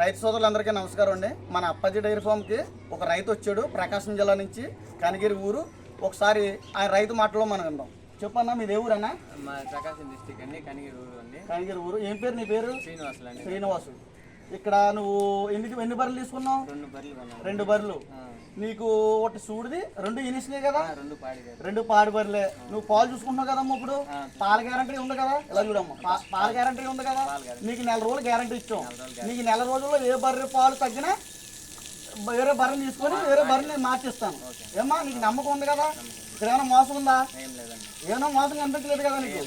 రైతు సోదరులందరికీ నమస్కారం అండి. మన అప్పాజీ డైరీ ఫామ్కి ఒక రైతు వచ్చాడు ప్రకాశం జిల్లా నుంచి కనిగిరి ఊరు. ఒకసారి ఆ రైతు మాటలో మనం విందాం. చెప్పన్నా మీది ఏ ఊరన్నా? మా ప్రకాశం డిస్టిక్ అండి కనిగిరి ఊరు అండి. కనిగిరి ఊరు. ఏం పేరు నీ పేరు? శ్రీనివాసులు అండి. శ్రీనివాసు ఇక్కడ నువ్వు ఎన్ని ఎన్ని బర్రెలు తీసుకున్నావు? రెండు బర్రెలు రెండు బర్రెలు. నీకు ఒకటి సూడిది రెండు ఇనిసినాయి కదా? రెండు పాడి గారు రెండు పాడి బర్రెలే. నువ్వు పాలు చూసుకుంటున్నావు కదమ్మా ఇప్పుడు? పాల గ్యారంటీ ఉంది కదా? ఇలా చూడమ్మా? పాల గ్యారంటీ ఉంది కదా? నీకు నెల రోజులు గ్యారంటీ ఇచ్చాం. నీకు నెల రోజుల్లో ఏ బర్రె పాలు తగ్గినా వేరే బర్రెని తీసుకొని వేరే బర్రెని మార్చిస్తాను. ఏమ్మా నీకు నమ్మకం ఉంది కదా? ఇక్కడ ఏమైనా మోసం ఉందా? ఏమైనా మోసం కనిపించలేదు కదా నీకు?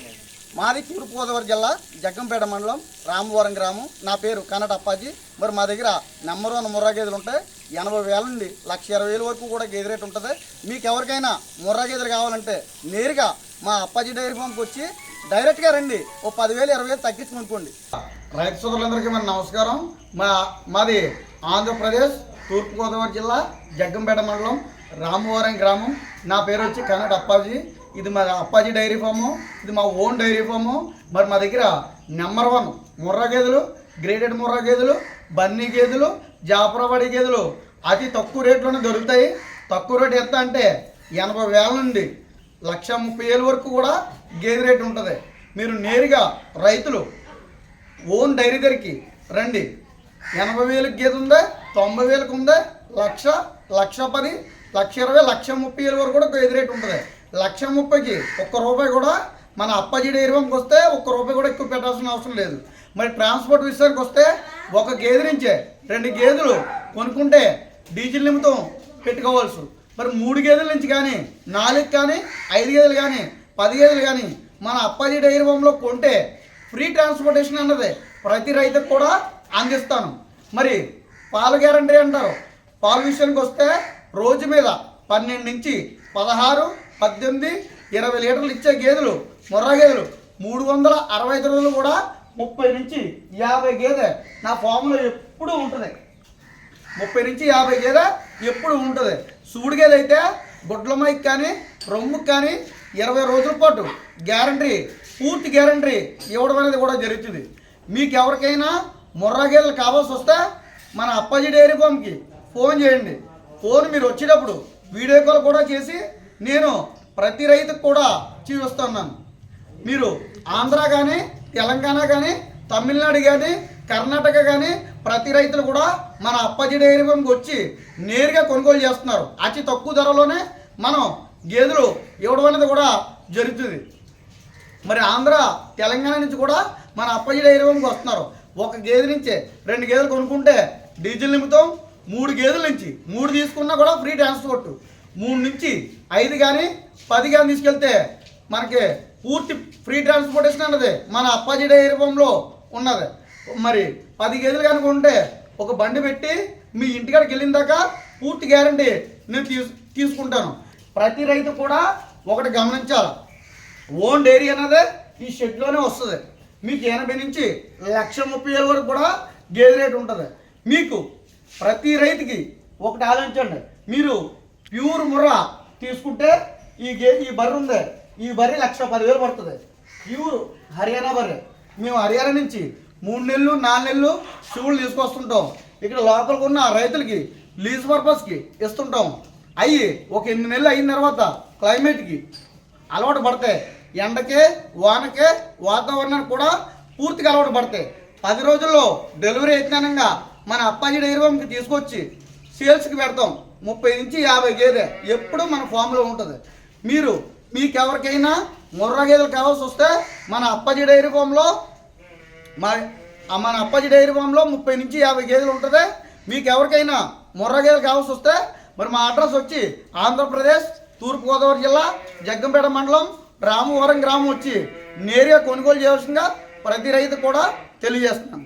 మాది తూర్పుగోదావరి జిల్లా జగ్గంపేట మండలం రామవరం గ్రామం. నా పేరు కన్నడ అప్పాజీ. మరి మా దగ్గర నెంబర్ వన్ ముర్రా గేదెలు ఉంటాయి. ఎనభై వేల నుండి లక్ష ఇరవై వేల వరకు కూడా గేదె రేట్ ఉంటుంది. మీకు ఎవరికైనా ముర్రా గేదెలు కావాలంటే నేరుగా మా అప్పాజీ డైరీ ఫామ్కి వచ్చి డైరెక్ట్గా రండి. ఓ పదివేలు ఇరవై వేలు తగ్గించి రైతు సోదరులందరికీ మన నమస్కారం. మా మాది ఆంధ్రప్రదేశ్ తూర్పుగోదావరి జిల్లా జగ్గంపేట మండలం రామవరం గ్రామం. నా పేరు వచ్చి కన్నడ అప్పాజీ. ఇది మా అప్పాజీ డైరీ ఫాము ఇది మా ఓన్ డైరీ ఫాము. మరి మా దగ్గర నెంబర్ వన్ ముర్రా గేదెలు గ్రేడెడ్ ముర్రా గేదెలు బన్నీ గేదెలు జాఫరాబాడి గేదెలు అతి తక్కువ రేట్లోనే దొరుకుతాయి. తక్కువ రేట్ ఎంత అంటే ఎనభై వేల నుండి లక్ష ముప్పై వేల వరకు కూడా గేదె రేట్ ఉంటుంది. మీరు నేరుగా రైతులు ఓన్ డైరీ దగ్గరికి రండి. ఎనభై వేలకు గేదె ఉందా? తొంభై వేలకు ఉందా? లక్ష లక్ష పది లక్ష ఇరవై లక్ష ముప్పై వేల వరకు కూడా గేదె రేట్ ఉంటుంది. లక్ష ముప్పైకి ఒక్క రూపాయి కూడా మన అప్పాజీ డైరీ వస్తే ఒక్క రూపాయి కూడా ఎక్కువ పెట్టాల్సిన అవసరం లేదు. మరి ట్రాన్స్పోర్ట్ విషయానికి వస్తే ఒక గేదె నుంచే రెండు గేదెలు కొనుక్కుంటే డీజిల్ నిమిత్తం పెట్టుకోవాల్సి. మరి మూడు గేదెల నుంచి కానీ నాలుగు కానీ ఐదు గేదెలు కానీ పది గేదెలు కానీ మన అప్పాజీ డైరీ ఫామ్లో కొంటే ఫ్రీ ట్రాన్స్పోర్టేషన్ అన్నది ప్రతి రైతుకు కూడా అందిస్తాను. మరి పాల గ్యారంటీ అంటారు. పాల విషయానికి వస్తే రోజు మీద పన్నెండు నుంచి పదహారు పద్దెనిమిది ఇరవై లీటర్లు ఇచ్చే గేదెలు ముర్రా గేదెలు మూడు వందల అరవై ఐదు రోజులు కూడా ముప్పై నుంచి యాభై గేదె నా ఫామ్లో ఎప్పుడూ ఉంటుంది. ముప్పై నుంచి యాభై గేదె ఎప్పుడు ఉంటుంది. సూడు గేదె అయితే గుడ్ల కానీ రొమ్ముకి కానీ ఇరవై రోజుల పాటు గ్యారంటీ పూర్తి గ్యారంటీ ఇవ్వడం అనేది కూడా జరుగుతుంది. మీకు ఎవరికైనా ముర్రా గేదెలు కావాల్సి వస్తే మన అప్పాజీ డైరీ ఫామ్కి ఫోన్ చేయండి. ఫోన్ మీరు వచ్చేటప్పుడు వీడియో కాల్ కూడా చేసి నేను ప్రతి రైతుకు కూడా చూపిస్తున్నాను మీరు ఆంధ్ర కానీ తెలంగాణ కానీ తమిళనాడు కానీ కర్ణాటక కానీ ప్రతి రైతులు కూడా మన అప్పాజీ డైరీ ఫామ్కి వచ్చి నేరుగా కొనుగోలు చేస్తున్నారు. అతి తక్కువ ధరలోనే మనం గేదెలు ఇవ్వడం అనేది కూడా జరుగుతుంది. మరి ఆంధ్ర తెలంగాణ నుంచి కూడా మన అప్పాజీ డైరీ ఫామ్కి వస్తున్నారు. ఒక గేదె నుంచి రెండు గేదెలు కొనుక్కుంటే డీజిల్ నింపుతాం మూడు గేదెల నుంచి. మూడు తీసుకున్నా కూడా ఫ్రీ ట్రాన్స్పోర్ట్. మూడు నుంచి ఐదు కానీ పది కానీ తీసుకెళ్తే మనకి పూర్తి ఫ్రీ ట్రాన్స్పోర్టేషన్ అన్నది మన అప్పాజీ డైరీ ఫామ్లో ఉన్నది. మరి పది గేదెలు కనుక ఉంటే ఒక బండి పెట్టి మీ ఇంటికాడికి వెళ్ళిన దాకా పూర్తి గ్యారంటీ నేను తీసు తీసుకుంటాను. ప్రతి రైతు కూడా ఒకటి గమనించాలి. ఓన్ డైరీ అనేది ఈ షెడ్లోనే వస్తుంది. మీకు ఎనభై నుంచి లక్ష ముప్పై వేల వరకు కూడా గేదె రేటు ఉంటుంది. మీకు ప్రతి రైతుకి ఒకటి ఆలోచించండి. మీరు ప్యూర్ ముర్రా తీసుకుంటే ఈ గే ఈ బర్రె ఉంది. ఈ బర్రె లక్ష పదివేలు పడుతుంది. ప్యూర్ హర్యానా బర్రె. మేము హర్యానా నుంచి మూడు నెలలు నాలుగు నెలలు శివులు తీసుకొస్తుంటాం. ఇక్కడ లోపలికి ఉన్న రైతులకి లీజ్ పర్పస్కి ఇస్తుంటాం. అయ్యి ఒక ఎనిమిది నెలలు అయిన తర్వాత క్లైమేట్కి అలవాటు పడతాయి. ఎండకే వానకే వాతావరణానికి కూడా పూర్తిగా అలవాటు పడతాయి. పది రోజుల్లో డెలివరీ యత్నంగా మన అప్పాజీ డైరీ తీసుకొచ్చి సేల్స్కి పెడతాం. ముప్పై నుంచి యాభై గేదె ఎప్పుడు మన ఫామ్లో ఉంటుంది. మీరు మీకు ఎవరికైనా ముర్రా గేదెలు కావాల్సి వస్తే మన అప్పజీ డైరీ ఫామ్లో మా మన అప్పజీ డైరీ ఫామ్లో ముప్పై నుంచి యాభై గేదెలు ఉంటుంది. మీకు ఎవరికైనా ముర్రా గేదెలు కావాల్సి వస్తే మరి మా అడ్రస్ వచ్చి ఆంధ్రప్రదేశ్ తూర్పుగోదావరి జిల్లా జగ్గంపేట మండలం రామవరం గ్రామం వచ్చి నేరుగా కొనుగోలు చేయాల్సిందిగా ప్రతి రైతు కూడా తెలియజేస్తున్నాను.